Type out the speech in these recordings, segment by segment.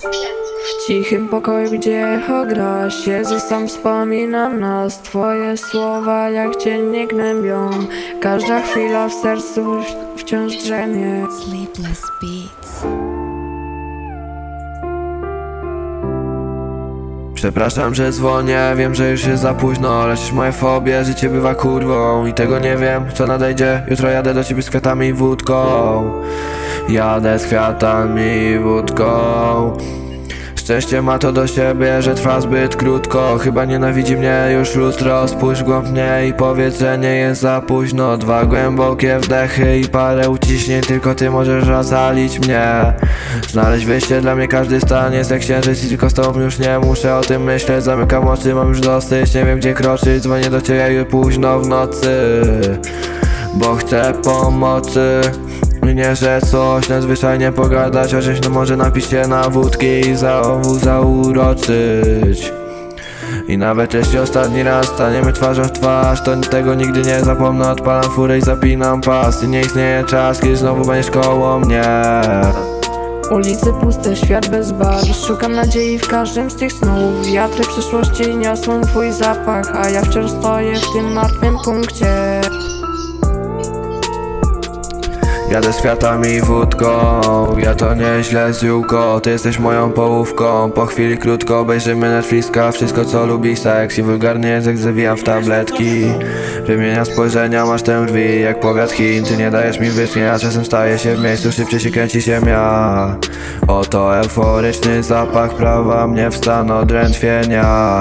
W cichym pokoju, gdzie echo gra Siedzę sam, wspominam nas. Twoje słowa jak cię nie gnębią. Każda chwila w sercu wciąż drzemie Sleepless Beats. Przepraszam, że dzwonię, wiem, że już jest za późno Leczysz moje fobie, życie bywa kurwą I tego nie wiem, co nadejdzie. Jutro jadę do ciebie z kwiatami i wódką. Jadę z kwiatami i wódką Szczęście ma to do siebie, że trwa zbyt krótko. Chyba nienawidzi mnie już lustro Spójrz głąb mnie i powiedz, że nie jest za późno. Dwa głębokie wdechy i parę uciśnień Tylko ty możesz ocalić mnie. Znaleźć wyjście dla mnie każdy stan jest jak księżyc I tylko z tobą już nie muszę o tym myśleć. Zamykam oczy, mam już dosyć, nie wiem gdzie kroczyć. Dzwonię do ciebie już późno w nocy Bo chcę pomocy. Nie, że coś nadzwyczajnie pogadać czymś no może napiszcie na wódki i za owu zauroczyć. I nawet jeśli ostatni raz staniemy twarzą w twarz To tego nigdy nie zapomnę. Odpalam furę i zapinam pas. I nie istnieje czas, kiedy znowu będziesz koło mnie. Ulice puste, świat bez barw. Szukam nadziei w każdym z tych snów. Wiatry przyszłości niosą twój zapach A ja wciąż stoję w tym martwym punkcie Jadę z kwiatami i wódką Ja to nieźle ziółko Ty jesteś moją połówką Po chwili krótko obejrzymy Netflixa. Wszystko co lubi seks I wulgarny język zawijam w tabletki. Wymienia spojrzenia, masz tę rwi Jak powiat Chin. Ty nie dajesz mi wytchnienia czasem staje się w miejscu Szybciej się kręci ziemia Oto euforyczny zapach Prawa mnie w stan odrętwienia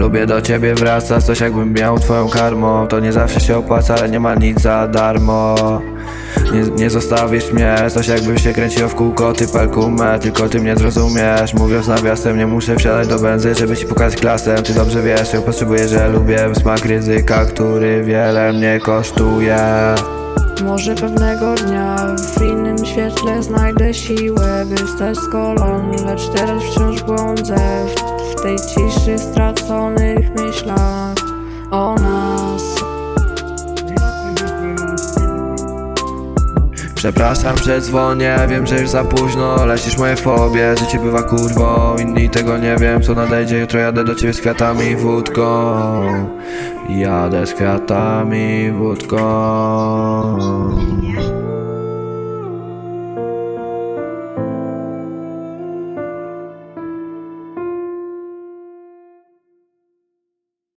Lubię do ciebie wracać, coś jakbym miał twoją karmą. To nie zawsze się opłaca, ale nie ma nic za darmo. Nie, nie zostawisz mnie, coś jakbym się kręcił w kółko Ty pelkumę, tylko ty mnie zrozumiesz. Mówiąc nawiasem, nie muszę wsiadać do benzy Żeby ci pokazać klasę, ty dobrze wiesz Ja potrzebuję, że lubię. Smak ryzyka Który wiele mnie kosztuje. Może pewnego dnia w innym świetle znajdę siłę By wstać z kolan, lecz teraz wciąż błądzę W, w tej ciszy straconych myślach o nas. Przepraszam, że dzwonię, wiem, że już za późno. Lecisz moje fobie, życie bywa kurwą. Inni tego nie wiem, co nadejdzie. Jutro jadę do ciebie z kwiatami wódką. Jadę z kwiatami wódką